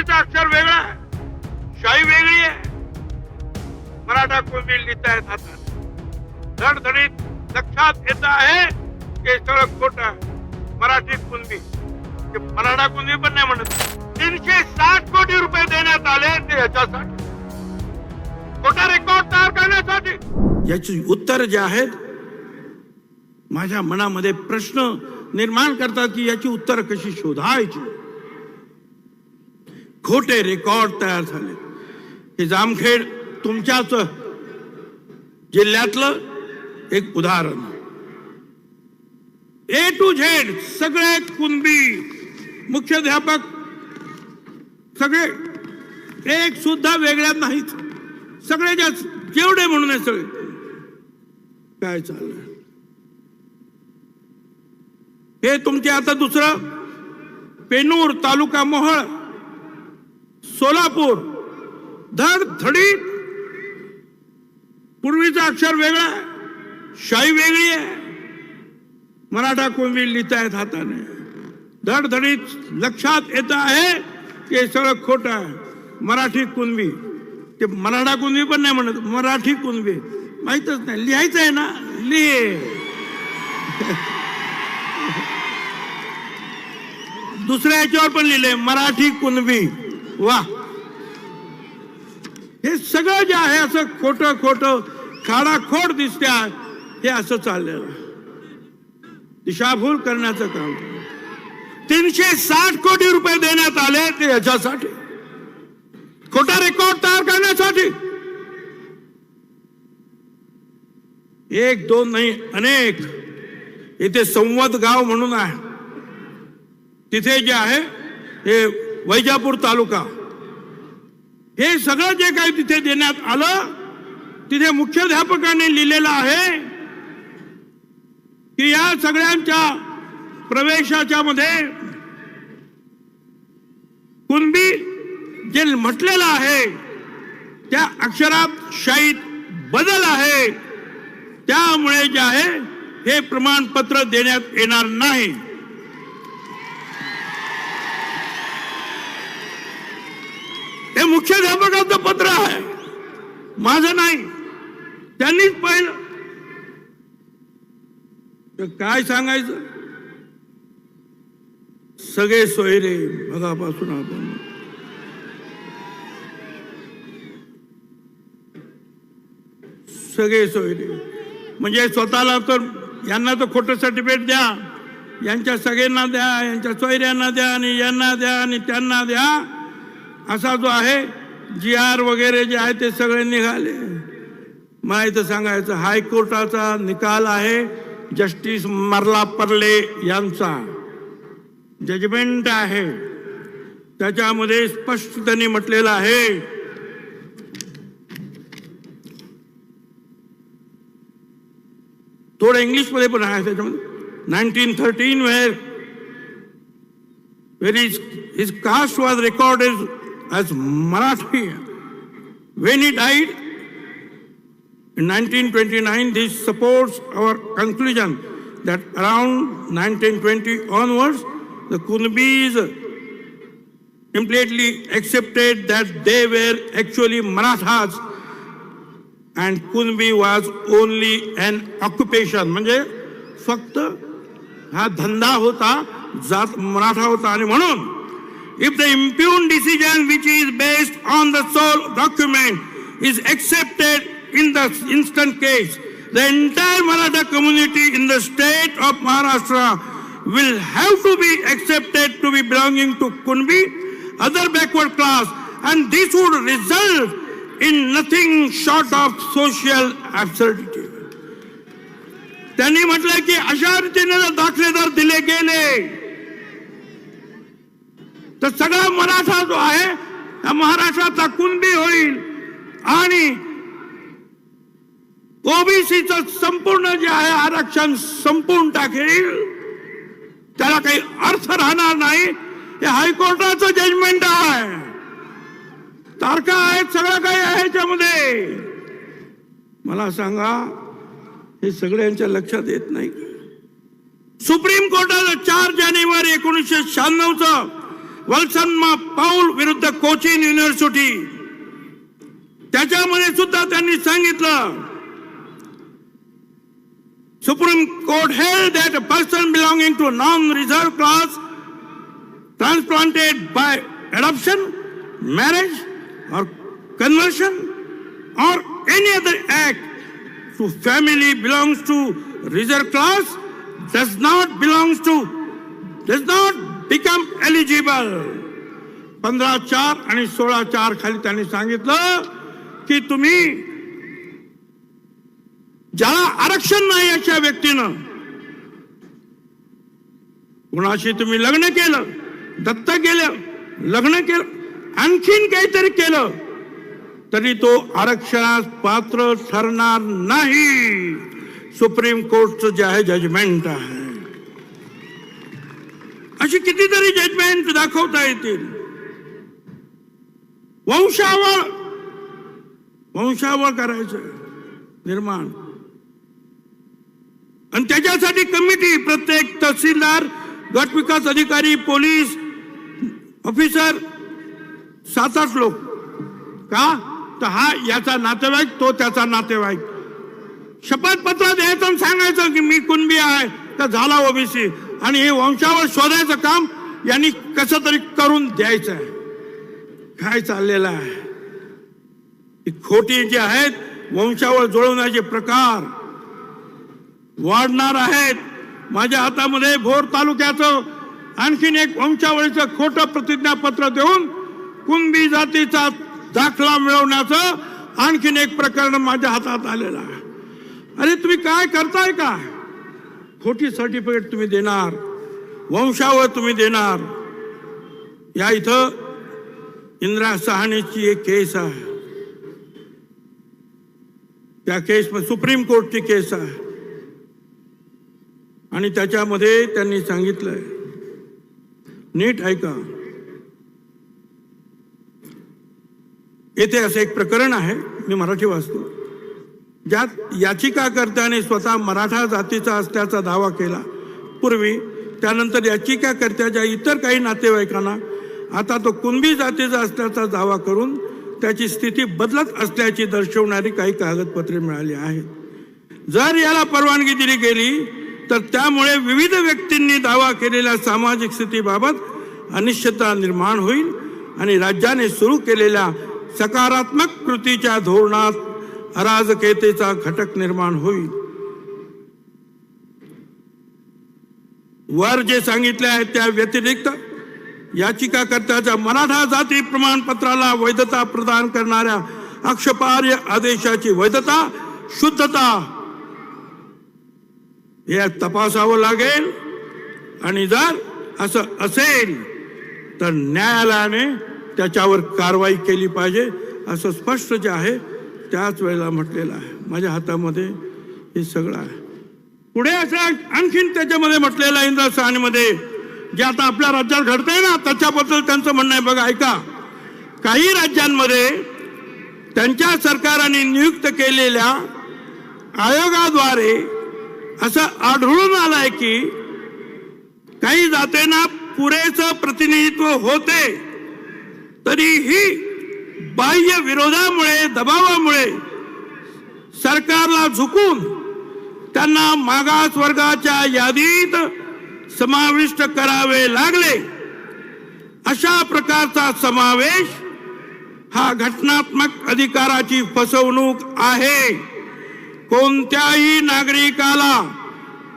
कोळीचा अक्षर वेगळा आहे. शाही वेगळी आहे. मराठा कुणबी लिहितायत हातात धडधडीत लक्षात येत आहे की सगळं खोट आहे. मराठी कुणबी मराठा कुणबी पण नाही म्हणत. तीनशे साठ कोटी रुपये देण्यात आले ते ह्याच्यासाठी खोटा रेकॉर्ड तयार करण्यासाठी. याची उत्तर जे आहेत माझ्या मनामध्ये प्रश्न निर्माण करतात की याची उत्तर कशी शोधायची? खोटे रेकॉर्ड तयार झाले. हे जामखेड तुमच्याच जिल्ह्यातलं एक उदाहरण ए टू झेड सगळे कुणबी मुख्याध्यापक सगळे एक सुद्धा वेगळ्या नाहीत. सगळे ज्या जेवढे म्हणून आहे सगळे. काय चाललंय? हे तुमचे आता दुसरं पेनूर तालुका मोहळ. सोलापूर. धड धडी. पूर्वीचा अक्षर वेगळा आहे. शाही वेगळी आहे. मराठा कोंबी लिहितायत हाताने. धडधडीत लक्षात येत आहे की हे सगळं खोटं आहे. मराठी कुणवी ते मराठा कुणवी पण नाही म्हणत मराठी कुणबी माहीतच नाही. लिहायचं आहे ना? लिहि. दुसऱ्या याच्यावर पण लिहिले मराठी कुणबी वा. हे सगळं जे आहे असं खोटं खोटं खाडाखोड दिसत्या हे असं चाललेलं. दिशाभूल करण्याचं काम. तीनशे साठ कोटी रुपये देण्यात आले ते याच्यासाठी. खोटा रेकॉर्ड तयार करण्यासाठी. एक दोन नाही अनेक. इथे संवत गाव म्हणून आहे. तिथे जे आहे हे वैजापूर तालुका. हे सगळं जे काही तिथे देण्यात आलं तिथे मुख्याध्यापकाने लिहिलेलं आहे की या सगळ्यांच्या प्रवेशाच्या मध्ये कुणबी जे म्हटलेलं आहे त्या अक्षरात शाहीत बदल आहे. त्यामुळे जे आहे हे प्रमाणपत्र देण्यात येणार नाही हे मुख्याध्यापकाचं पत्र आहे. माझं नाही. त्यांनीच पाहिलं. तर काय सांगायचं? सगळे सोयरे बघापासून आपण सगळे सोयरे. म्हणजे स्वतःला तर यांना तर खोटं सर्टिफिकेट द्या. यांच्या सगळ्यांना द्या यांच्या सोयऱ्यांना द्या आणि यांना द्या आणि त्यांना द्या. असा जो आहे जी आर वगैरे जे आहे ते सगळे निघाले. मला इथं सांगायचं हायकोर्टाचा निकाल आहे जस्टिस मरला परले यांचा. जजमेंट आहे. त्याच्यामध्ये स्पष्ट त्यांनी म्हटलेलं आहे. थोडं इंग्लिशमध्ये पण आहे त्याच्यामध्ये. Nineteen thirteen where. When is is caste caste record is as Marathi. When he died in 1929, this supports our conclusion that around 1920 onwards, the Kunbis implicitly accepted that they were actually Marathas and Kunbi was only an occupation. म्हणजे फक्त हा धंदा होता जात मराठा होता आणि म्हणून If the impugned decision which is based on the sole document is accepted in the instant case the entire Maratha community in the state of Maharashtra will have to be accepted to be belonging to Kunbi, other backward class, and this would result in nothing short of social absurdity. त्यांनी म्हटलं की अशा रीतीने जर दाखले जर दिले गेले तर सगळा मराठा जो आहे त्या महाराष्ट्राचा कुणबी होईल आणि ओबीसीच संपूर्ण जे आहे आरक्षण संपून टाकेल त्याला काही अर्थ राहणार नाही. हे हायकोर्टाचं जजमेंट आहे. तारखा आहेत सगळं काही आहे याच्यामध्ये. मला सांगा हे सगळ्यांच्या लक्षात येत नाही. सुप्रीम कोर्टाचं चार जानेवारी एकोणीसशे शहाण्णवचं वल्सन पाऊल विरुद्ध कोचिन युनिव्हर्सिटी त्याच्यामध्ये सुद्धा त्यांनी सांगितलं supreme court held that a person belonging to non-reserved class transplanted by adoption, marriage, or conversion, or any other act to family belongs to reserved class does not belongs to does not become eligible पंधरा चार आणि सोळा चार खाली त्यांनी सांगितलं की तुम्ही ज्याला आरक्षण नाही अशा व्यक्तीनं कुणाशी तुम्ही लग्न केलं दत्त केलं लग्न केलं आणखीन काहीतरी केलं तरी तो आरक्षणास पात्र ठरणार नाही. सुप्रीम कोर्टचं जे आहे जजमेंट आहे. अशी कितीतरी जजमेंट दाखवता येतील. वंशावळ वंशावळ करायचं निर्माण. आणि त्याच्यासाठी कमिटी प्रत्येक तहसीलदार गट विकास अधिकारी पोलीस ऑफिसर सात आठ लोक. का? तर हा याचा नातेवाईक तो त्याचा नातेवाईक. शपथपत्र द्यायचं सांगायचं की मी कुणबी आहे तर झाला ओबीसी. आणि हे वंशावळ शोधायचं काम यांनी कसं तरी करून द्यायचं आहे. काय चाललेलं आहे? खोटी जे आहेत वंशावळ जुळवण्याचे प्रकार वाढणार आहेत. माझ्या हातामध्ये भोर तालुक्याचं आणखीन एक वंशावळीचं खोटं प्रतिज्ञापत्र देऊन कुंभी जातीचा दाखला मिळवण्याचं आणखीन एक प्रकरण माझ्या हातात आलेलं आहे. अरे तुम्ही काय करताय का? खोटी सर्टिफिकेट तुम्ही देणार वंशावळ तुम्ही देणार. या इथं इंदिरा सहानेची एक केस आहे. त्या केस सुप्रीम कोर्टची केस आहे. आणि त्याच्यामध्ये त्यांनी सांगितलंय. नीट ऐका. येथे असं एक प्रकरण आहे मी मराठी वाचतो. ज्यात याचिकाकर्त्याने स्वतः मराठा जातीचा असल्याचा दावा केला. पूर्वी त्यानंतर याचिकाकर्त्याच्या इतर काही नातेवाईकांना आता तो कुणबी जातीचा असल्याचा दावा करून त्याची स्थिती बदलत असल्याची दर्शवणारी काही कागदपत्रे मिळाली आहेत. जर याला परवानगी दिली गेली तर त्यामुळे विविध व्यक्तींनी दावा केलेल्या सामाजिक स्थितीबाबत अनिश्चितता निर्माण होईल आणि राज्याने सुरू केलेल्या सकारात्मक कृतीच्या धोरणात अराजकतेचा घटक निर्माण होईल. वर जे सांगितले आहे त्या व्यतिरिक्त याचिकाकर्त्याच्या मराठा जाती प्रमाणपत्राला वैधता प्रदान करणाऱ्या अक्षपार्य आदेशाची वैधता शुद्धता हे तपासावं लागेल. आणि जर असं असेल तर न्यायालयाने त्याच्यावर कारवाई केली पाहिजे असं स्पष्ट जे आहे त्याच वेळेला म्हटलेलं आहे. माझ्या हातामध्ये हे सगळं आहे. पुढे असं आणखीन त्याच्यामध्ये म्हटलेलं आहे इंद्र जे आता आपल्या राज्यात घडतंय ना त्याच्याबद्दल त्यांचं म्हणणं आहे. बघा ऐका. काही राज्यांमध्ये त्यांच्या सरकाराने नियुक्त केलेल्या आयोगाद्वारे असं आढळून आलं आहे की काही जातेना पुरेसं प्रतिनिधित्व होते तरीही बाह्य विरोधामुळे दबावामुळे सरकारला झुकून त्यांना मागास वर्गाच्या यादीत समाविष्ट करावे लागले. अशा प्रकारचा समावेश हा घटनात्मक अधिकाराची फसवणूक आहे. कोणत्याही नागरिकाला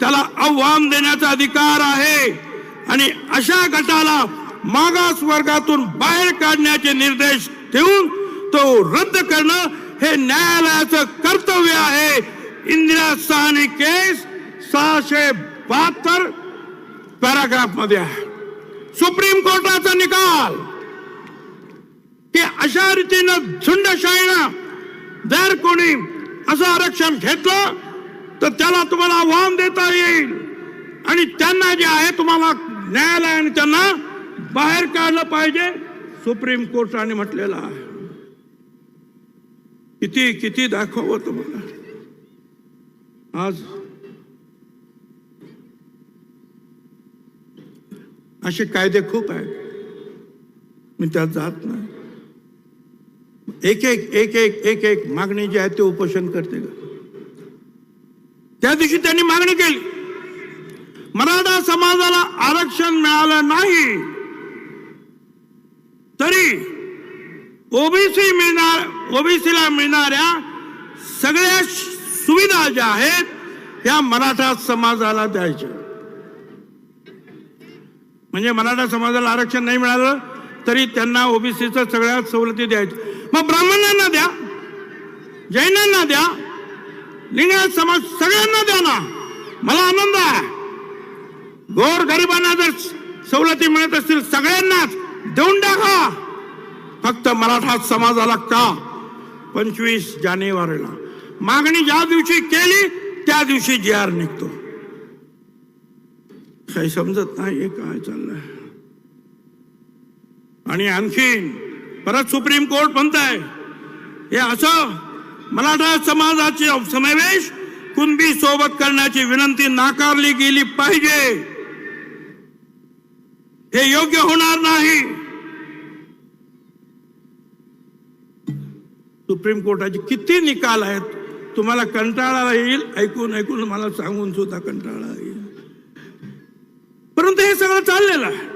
त्याला आव्हान देण्याचा अधिकार आहे आणि अशा गटाला मागास वर्गातून बाहेर काढण्याचे निर्देश ठेवून तो रद्द करणं हे न्यायालयाचं कर्तव्य आहे. इंदिरा सहानी केस सहाशे बहात्तर पॅराग्राफमध्ये आहे. सुप्रीम कोर्टाचा निकाल. की अशा रीतीनं झुंडशाहीनं जर कोणी असं आरक्षण घेतलं तर त्याला तुम्हाला आव्हान देता येईल. आणि त्यांना जे आहे तुम्हाला न्यायालयाने त्यांना बाहेर काढलं पाहिजे. सुप्रीम कोर्टाने म्हटलेला आहे. किती किती दाखवावं तुम्हाला? आज असे कायदे खूप आहेत. मी त्यात जात नाही. एक एक एक एक एक एक मागणी जी आहे ते उपोषण करते का? त्या दिवशी त्यांनी मागणी केली. मराठा समाजाला आरक्षण मिळालं नाही. तरी ओबीसी मिळणार ओबीसीला मिळणाऱ्या सगळ्या सुविधा ज्या आहेत त्या मराठा समाजाला द्यायच्या. म्हणजे मराठा समाजाला आरक्षण नाही मिळालं तरी त्यांना ओबीसीच्या सगळ्या सवलती द्यायच्या. मग ब्राह्मणांना द्या जैनांना द्या लिंगायत समाज सगळ्यांना द्या ना. मला आनंद आहे. गोर गरिबांना जर सवलती मिळत असतील सगळ्यांनाच देऊन टाका. फक्त मराठा समाजाला का? पंचवीस जानेवारीला. मागणी ज्या दिवशी केली त्या दिवशी जे आर निघतो. काही समजत नाही काय चाललंय. आणि आणखीन परत सुप्रीम कोर्ट म्हणताय हे असं मराठा समाजाचे समावेश कुणबी सोबत करण्याची विनंती नाकारली गेली पाहिजे. हे योग्य होणार नाही. सुप्रीम कोर्टाचे किती निकाल आहेत तुम्हाला कंटाळा येईल. ऐकून ऐकून मला सांगून सुद्धा कंटाळा येईल. परंतु हे सगळं चाललेलं आहे.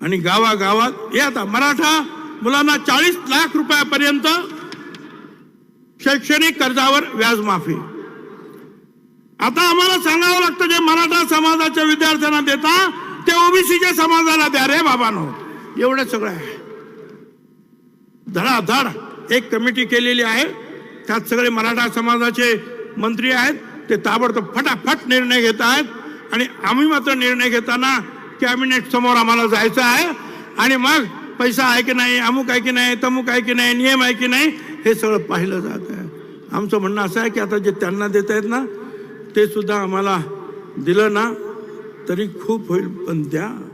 आणि गावागावात हे आता मराठा मुलांना चाळीस लाख रुपयापर्यंत शैक्षणिक कर्जावर व्याज माफी आता आम्हाला सांगावं लागतं जे मराठा समाजाच्या विद्यार्थ्यांना देता ते ओबीसीच्या समाजाला द्या रे बाबानो. एवढं सगळं आहे. धडाधड एक कमिटी केलेली आहे. त्यात सगळे मराठा समाजाचे मंत्री आहेत. ते ताबडतोब फटाफट निर्णय घेत आहेत. आणि आम्ही मात्र निर्णय घेताना कॅबिनेट समोर आम्हाला जायचं आहे. आणि मग पैसा आहे की नाही अमुक आहे की नाही तमुक आहे की नाही नियम आहे की नाही हे सगळं पाहिलं जात आहे. आमचं म्हणणं असं आहे की आता जे त्यांना देत आहेत ना ते सुद्धा आम्हाला दिलं ना तरी खूप होईल. पण द्या.